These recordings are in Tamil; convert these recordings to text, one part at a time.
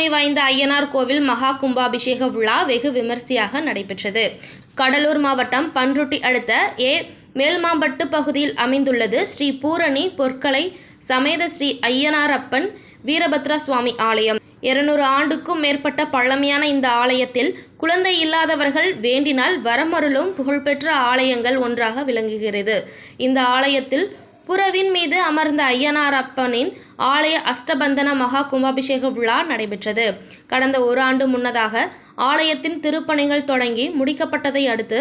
ஐயனார் கோவில் மகா கும்பாபிஷேக விழா வெகு விமரிசையாக நடைபெற்றது. கடலூர் மாவட்டம் பன்ருட்டி அடுத்த ஏ. மேல்மாம்பட்டு பகுதியில் அமைந்துள்ளது ஸ்ரீ பூரணி பொற்கலை சமேத ஸ்ரீ ஐயனாரப்பன் வீரபத்ர சுவாமி ஆலயம். இருநூறு ஆண்டுக்கும் மேற்பட்ட பழமையான இந்த ஆலயத்தில் குழந்தை இல்லாதவர்கள் வேண்டினால் வரமருளும் புகழ்பெற்ற ஆலயங்கள் ஒன்றாக விளங்குகிறது. இந்த ஆலயத்தில் புறவின் மீது அமர்ந்த ஐயனாரப்பனின் ஆலய அஷ்டபந்தன மகா கும்பாபிஷேக விழா நடைபெற்றது. கடந்த ஒரு ஆண்டு முன்னதாக ஆலயத்தின் திருப்பணிகள் தொடங்கி முடிக்கப்பட்டதை அடுத்து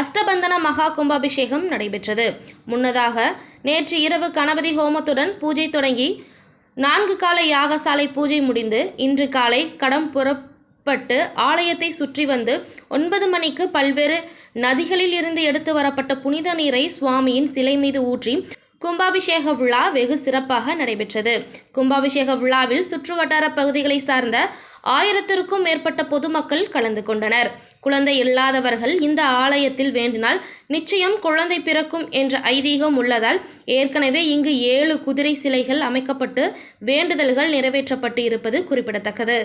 அஷ்டபந்தன மகா கும்பாபிஷேகம் நடைபெற்றது. முன்னதாக நேற்று இரவு கணபதி ஹோமத்துடன் பூஜை தொடங்கி நான்கு கால யாகசாலை பூஜை முடிந்து இன்று காலை கடம் புறப்பட்டு ஆலயத்தை சுற்றி வந்து ஒன்பது மணிக்கு பல்வேறு நதிகளில் இருந்து எடுத்து வரப்பட்ட புனித நீரை சுவாமியின் சிலை மீது ஊற்றி கும்பாபிஷேக விழா வெகு சிறப்பாக நடைபெற்றது. கும்பாபிஷேக விழாவில் சுற்றுவட்டார பகுதிகளை சார்ந்த ஆயிரத்திற்கும் மேற்பட்ட பொதுமக்கள் கலந்து கொண்டனர். குழந்தை இல்லாதவர்கள் இந்த ஆலயத்தில் வேண்டினால் நிச்சயம் குழந்தை பிறக்கும் என்ற ஐதீகம் உள்ளதால் ஏற்கனவே இங்கு ஏழு குதிரை சிலைகள் அமைக்கப்பட்டு வேண்டுதல்கள் நிறைவேற்றப்பட்டு இருப்பது குறிப்பிடத்தக்கது.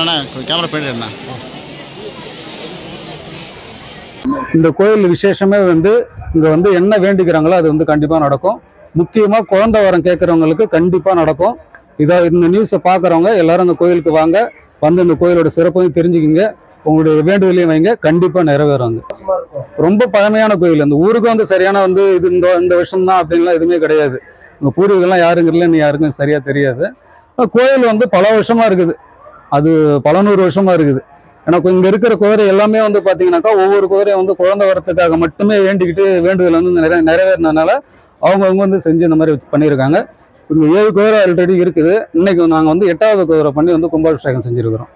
அண்ணா கேமரா போயிடுறேண்ணா இந்த கோயில் விசேஷமே வந்து இங்கே வந்து என்ன வேண்டிக்கிறாங்களோ அது வந்து கண்டிப்பாக நடக்கும். முக்கியமாக குழந்த வரம் கேட்குறவங்களுக்கு கண்டிப்பாக நடக்கும். இதை இந்த நியூஸை பார்க்குறவங்க எல்லாரும் இந்த கோயிலுக்கு வாங்க. வந்து இந்த கோயிலோட சிறப்பையும் தெரிஞ்சுக்கிங்க. உங்களுடைய வேண்டுதலையும் வைங்க. கண்டிப்பாக நிறைவேறாங்க ரொம்ப பழமையான கோயில். இந்த ஊருக்கு வந்து சரியான வந்து இது இந்த இந்த வருஷம் தான் அப்படின்லாம் எதுவுமே கிடையாது. உங்கள் பூர்வீகம்லாம் யாருங்கிறதுல யாருக்கும் சரியாக தெரியாது. கோயில் வந்து பல வருஷமாக இருக்குது. அது பல நூறு வருஷமாக இருக்குது. ஏன்னா இங்கே இருக்கிற குதிரை எல்லாமே வந்து பார்த்தீங்கன்னாக்கா ஒவ்வொரு குதிரையும் வந்து குழந்தை வரத்துக்காக மட்டுமே வேண்டிக்கிட்டு வேண்டுதல் வந்து நிறைய நிறைவேறினால அவங்கவுங்க வந்து செஞ்சு இந்த மாதிரி பண்ணியிருக்காங்க. இங்கே ஏழு குதிரை ஆல்ரெடி இருக்குது. இன்னைக்கு நாங்கள் வந்து எட்டாவது குதிரை பண்ணி வந்து கும்பாபிஷேகம் செஞ்சுருக்கிறோம்.